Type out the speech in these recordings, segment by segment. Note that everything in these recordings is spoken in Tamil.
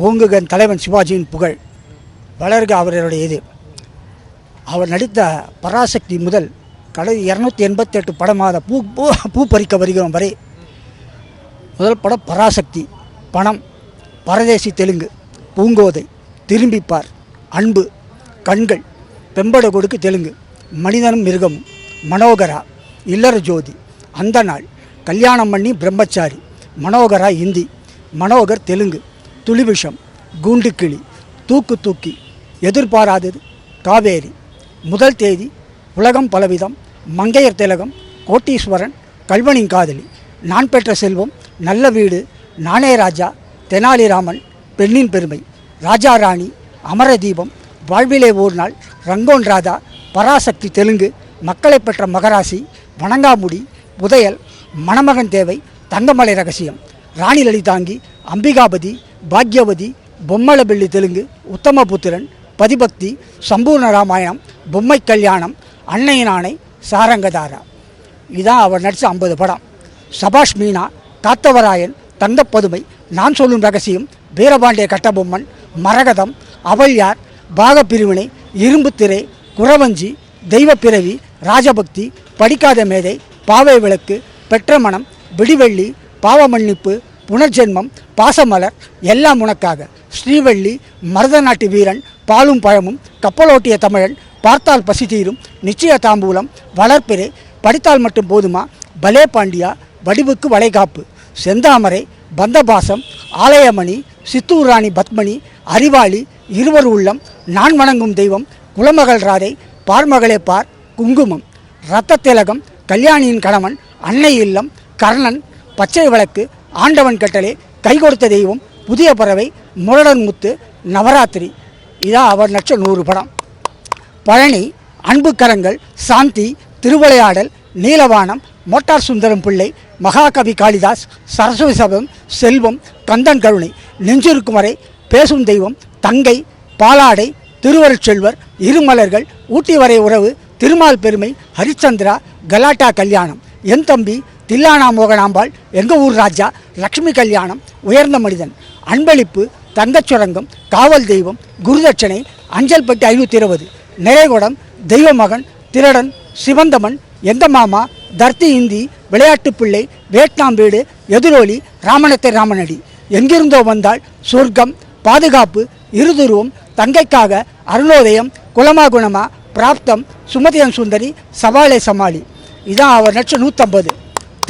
ஓங்குகன் தலைவன் சிவாஜியின் புகழ். வளர்க அவர்களுடைய இது. அவர் நடித்த பராசக்தி முதல் கடை இரநூத்தி எண்பத்தெட்டு படமாத பூ பூ பூ பறிக்க வருகிறோம் வரை முதல் படம் பராசக்தி பணம் பரதேசி தெலுங்கு பூங்கோதை திரும்பிப்பார் அன்பு கண்கள் பெம்பட கொடுக்கு தெலுங்கு மனிதனும் மிருகமும் மனோகரா இல்லற ஜோதி அந்த நாள் கல்யாணம் பண்ணி பிரம்மச்சாரி மனோகரா இந்தி மனோகர் தெலுங்கு துளிவிஷம் கூண்டுக்கிளி தூக்கு தூக்கி எதிர்பாராதது காவேரி முதல் தேதி உலகம் பலவிதம் மங்கையர் திலகம் கோட்டீஸ்வரன் கல்வனின் காதலி நான் பெற்ற செல்வம் நல்ல வீடு நானே ராஜா தெனாலிராமன் பெண்ணின் பெருமை ராஜா ராணி அமரதீபம் வாழ்விலே ஒரு நாள் ரங்கோன் ராதா பராசக்தி தெலுங்கு மக்களை பெற்ற மகராசி வணங்காமுடி புதையல் மணமகன் தேவை தங்கமலை ரகசியம் ராணி லலிதாங்கி அம்பிகாபதி பாக்யவதி பொம்மளபெள்ளி தெலுங்கு உத்தமபுத்திரன் பதிபக்தி சம்பூர்ண ராமாயணம் பொம்மை கல்யாணம் அன்னையின் ஆணை சாரங்கதாரா. இதான் அவர் நடித்த ஐம்பது படம். சபாஷ் மீனா காத்தவராயன் தங்கப்பதுமை நான் சொல்லும் ரகசியம் வீரபாண்டிய கட்டபொம்மன் மரகதம் அவள்யார் பாகப்பிரிவினை இரும்பு திரை குறவஞ்சி தெய்வப்பிறவி ராஜபக்தி படிக்காத மேதை பாவை விளக்கு பெற்றமணம் விடிவெள்ளி பாவமன்னிப்பு புனர்ஜென்மம் பாசமலர் எல்லாம் உனக்காக. ஸ்ரீவள்ளி மருதநாட்டு வீரன் பாலும் பழமும் கப்பலோட்டிய தமிழன் பார்த்தால் பசி தீரும் நிச்சய தாம்பூலம் வளர்ப்பிறை படித்தால் மட்டும் போதுமா? பலே பாண்டியா வடிவுக்கு வளைகாப்பு. செந்தாமரை பந்தபாசம் ஆலயமணி சித்தூர் ராணி பத்மணி அறிவாளி இருவர் உள்ளம் நான் வணங்கும் தெய்வம் குலமகள் ராதை பார்மகளே பார் குங்குமம். இரத்த திலகம் கல்யாணியின் கணவன் அன்னை இல்லம் கர்ணன் பச்சை விளக்கு ஆண்டவன் கட்டளை கை கொடுத்த தெய்வம் புதிய பறவை முரடன் முத்து நவராத்திரி. இதான் அவர் நட்ச நூறு படம். பழனி அன்பு கரங்கள் சாந்தி திருவிளையாடல் நீலவானம் மோட்டார் சுந்தரம் பிள்ளை மகாகவி காளிதாஸ் சரஸ்வதி சபம் செல்வம் கந்தன் கருணை நெஞ்சிருக்கும் வரை பேசும் தெய்வம் தங்கை பாலாடை திருவருட்செல்வர் இருமலர்கள் ஊட்டி வரை உறவு திருமால் பெருமை ஹரிச்சந்திரா கலாட்டா கல்யாணம். என் தம்பி தில்லானா மோகனாம்பாள் எங்கள் ஊர் ராஜா லக்ஷ்மி கல்யாணம் உயர்ந்த மனிதன் அன்பளிப்பு தங்கச் சுரங்கம் காவல் தெய்வம் குருதட்சணை அஞ்சல் பெட்டி ஐநூற்றி இருபது நிறைகுடம் தெய்வ மகன் திருடன் சிவந்தமன் எந்த மாமா தர்த்தி இந்தி விளையாட்டு பிள்ளை வியட்நாம் வீடு எதிரொலி ராமணத்தை ராமனடி. எங்கிருந்தோ வந்தால் சொர்க்கம் பாதுகாப்பு இருதுருவம் தங்கைக்காக அருணோதயம் குலமா குணமா பிராப்தம் சுமதியன் சுந்தரி சவாலே சமாளி. இதான் அவர் நட்ச நூற்றம்பது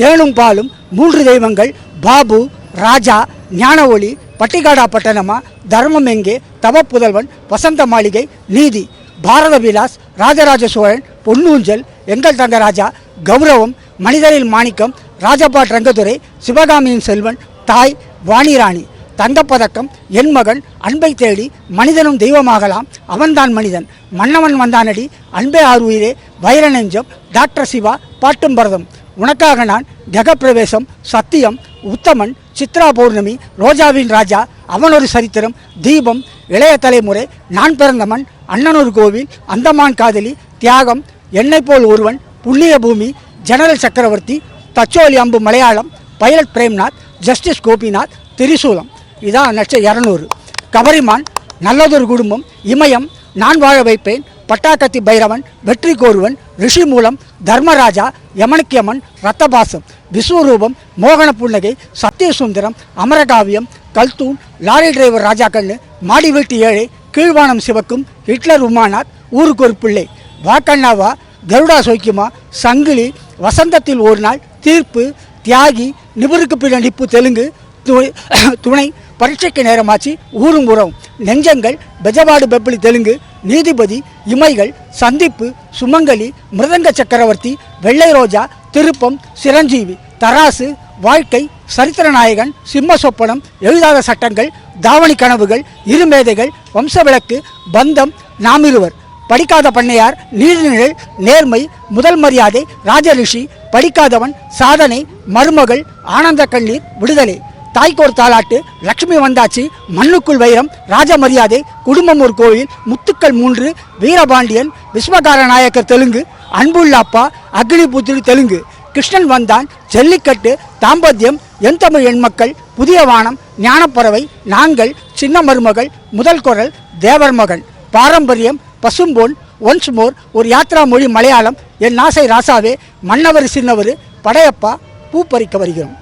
தேனும் பாலும் மூன்று தெய்வங்கள் பாபு ராஜா ஞான ஒளி பட்டிகாடா பட்டணமா தர்மம் எங்கே தவ புதல்வன் வசந்த மாளிகை நீதி பாரத விலாஸ் ராஜராஜ சோழன் பொன்னூஞ்சல் எங்கள் தங்கராஜா கௌரவம் மனிதரில் மாணிக்கம் ராஜபாட் ரங்கதுரை சிவகாமியின் செல்வன் தாய் வாணிராணி தங்கப்பதக்கம் என் மகன் அன்பை தேடி மனிதனும் தெய்வமாகலாம் அவன்தான் மனிதன் மன்னவன் வந்தானடி அன்பே ஆறுயிரே வைர நெஞ்சம் டாக்டர் சிவா பாட்டும் பரதம். உனக்காக நான் ஜெகப்பிரவேசம் சத்தியம் உத்தமன் சித்ரா பௌர்ணமி ரோஜாவின் ராஜா அவனொரு சரித்திரம் தீபம் இளைய தலைமுறை நான் பிறந்தமன் அண்ணனூர் கோவில் அந்தமான் காதலி தியாகம் என்னை போல் ஒருவன் புண்ணிய பூமி general Chakravarthi Thacholi Ambu Malayalam pilot Premnath justice Gopinath Thirisoolam. இதான் நட்ச இரநூறு. கபரிமான் நல்லதொரு குடும்பம் இமயம் நான் வாழ வைப்பேன் பட்டாக்கத்தி பைரவன் வெற்றி கோருவன் ரிஷி மூலம் தர்மராஜா யமனுக்கியமன் ரத்தபாசம் விஸ்வரூபம் மோகன புன்னகை சத்தியசுந்தரம் அமரகாவியம் கல்தூன் லாரி டிரைவர் ராஜா கண்ணு மாடி வீட்டு ஏழை கீழ்வானம் சிவக்கும் ஹிட்லர் உமானாத் ஊருக்கு ஒரு பிள்ளை வாக்கண்ணாவா கருடா சோக்கியமா சங்கிலி வசந்தத்தில் ஒரு நாள் தீர்ப்பு தியாகி நிபுருக்கு பின் நிப்பு தெலுங்கு துணை- துணை பரீட்சைக்கு நேரமாச்சு ஊரும் உறவும் நெஞ்சங்கள் பெஜபாடு பெப்பிளி தெலுங்கு நீதிபதி இமைகள் சந்திப்பு சுமங்கலி மிருதங்க சக்கரவர்த்தி வெள்ளை ரோஜா திருப்பம் சிரஞ்சீவி தராசு வாழ்க்கை சரித்திர நாயகன் சிம்ம சொப்பனம் எழுதாத சட்டங்கள் தாவணி கனவுகள் இருமேதைகள் வம்சவிளக்கு பந்தம் நாமிருவர் படிக்காத பண்ணையார் நீர்நிழல் நேர்மை முதல் மரியாதை ராஜரிஷி படிக்காதவன் சாதனை மருமகள் ஆனந்த கண்ணீர் விடுதலை. தாய்க்கோர் தாலாட்டு லக்ஷ்மி வந்தாச்சி மண்ணுக்குள் வைரம் ராஜ மரியாதை குடும்பம் ஒரு கோயில் முத்துக்கள் மூன்று வீரபாண்டியன் விஸ்வகார நாயக்கர் தெலுங்கு அன்புள்ள அப்பா அக்னிபுத்திரி தெலுங்கு. கிருஷ்ணன் வந்தான் ஜல்லிக்கட்டு தாம்பத்தியம் என் தமிழ் எண் மக்கள் புதிய வானம் ஞானப்பறவை நாங்கள் சின்ன மருமகள் முதல் குரல் தேவர் மகன். பாரம்பரியம் பசும்பொன் ஒன்ஸ் மோர் ஒரு யாத்ரா மொழி மலையாளம் என் ஆசை ராசாவே மன்னவர் சின்னவர் படையப்பா பூ பறிக்க வருகிறோம்.